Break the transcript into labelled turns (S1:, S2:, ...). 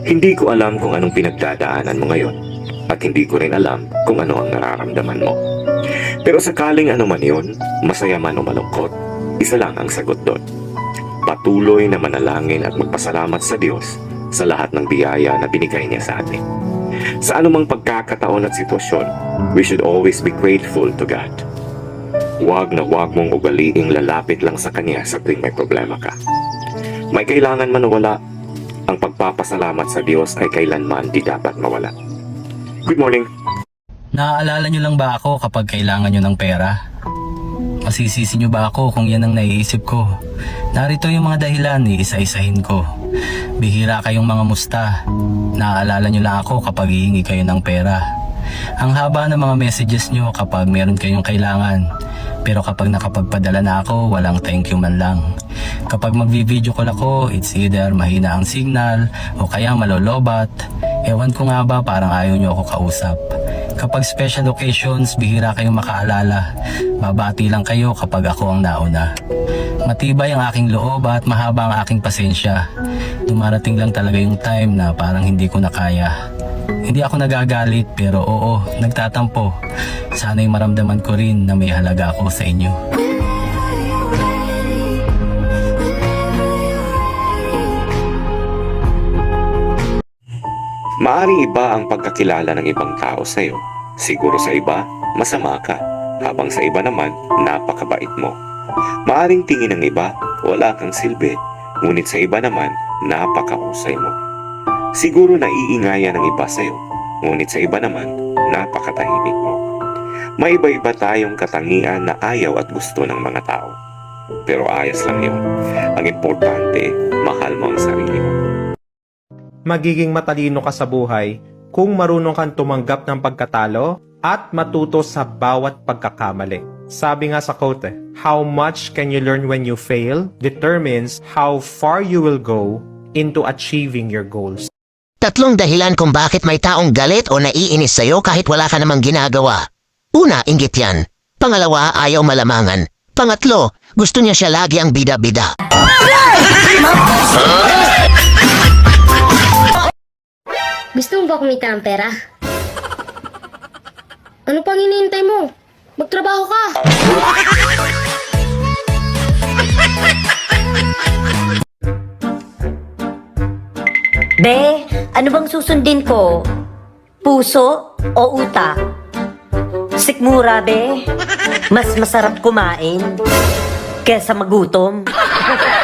S1: Hindi ko alam kung anong pinagdadaanan mo ngayon at hindi ko rin alam kung ano ang nararamdaman mo. Pero sakaling ano man yun, masaya man o malungkot, isa lang ang sagot doon. Patuloy na manalangin at magpasalamat sa Diyos sa lahat ng biyaya na binigay niya sa atin. Sa anumang pagkakataon at sitwasyon, we should always be grateful to God. Huwag na huwag mong ugaliing lalapit lang sa Kanya sa tuwing may problema ka. May kailangan man wala, ang pagpapasalamat sa Diyos ay kailanman di dapat mawala. Good morning.
S2: Naaalala nyo lang ba ako kapag kailangan nyo ng pera? Masisisi nyo ba ako kung yan ang naiisip ko? Narito yung mga dahilan, iisa-isahin ko. Bihira kayong mga musta. Naaalala nyo lang ako kapag hihingi kayo ng pera. Ang haba ng mga messages nyo kapag meron kayong kailangan. Pero kapag nakapagpadala na ako, walang thank you man lang. Kapag magvi-video call ako, it's either mahina ang signal o kaya malolobat. Ewan ko nga ba parang ayaw nyo ako kausap. Kapag special occasions, bihira kayong makaalala. Babati lang kayo kapag ako ang nauna. Matibay ang aking loob at mahaba ang aking pasensya. Dumarating lang talaga yung time na parang hindi ko na kaya. Hindi ako nagagalit pero oo, nagtatampo. Sana'y maramdaman ko rin na may halaga ako sa inyo.
S1: Maaring iba ang pagkakilala ng ibang tao sa iyo. Siguro sa iba, masama ka. Habang sa iba naman, napakabait mo. Maaring tingin ng iba, wala kang silbi. Ngunit sa iba naman, napakahusay mo. Siguro naiingayan ng iba sa iyo. Ngunit sa iba naman, napakatahimik mo. May iba-iba tayong katangian na ayaw at gusto ng mga tao. Pero ayos lang yun. Ang importante, mahal mo ang sarili mo.
S3: magiging matalino ka sa buhay kung marunong kang tumanggap ng pagkatalo at matuto sa bawat pagkakamali. Sabi nga sa quote, how much can you learn when you fail determines how far you will go into achieving your goals.
S4: Tatlong dahilan kung bakit may taong galit o naiinis sa'yo kahit wala ka namang ginagawa. Una, inggit yan. Pangalawa, ayaw malamangan. Pangatlo, gusto niya siya lagi ang bida-bida.
S5: Gusto mo ba kumita ng pera? Ano pang hinihintay mo? Magtrabaho ka!
S6: Be, ano bang susundin ko? Puso o utak? Sikmura, be. Mas masarap kumain kesa magutom.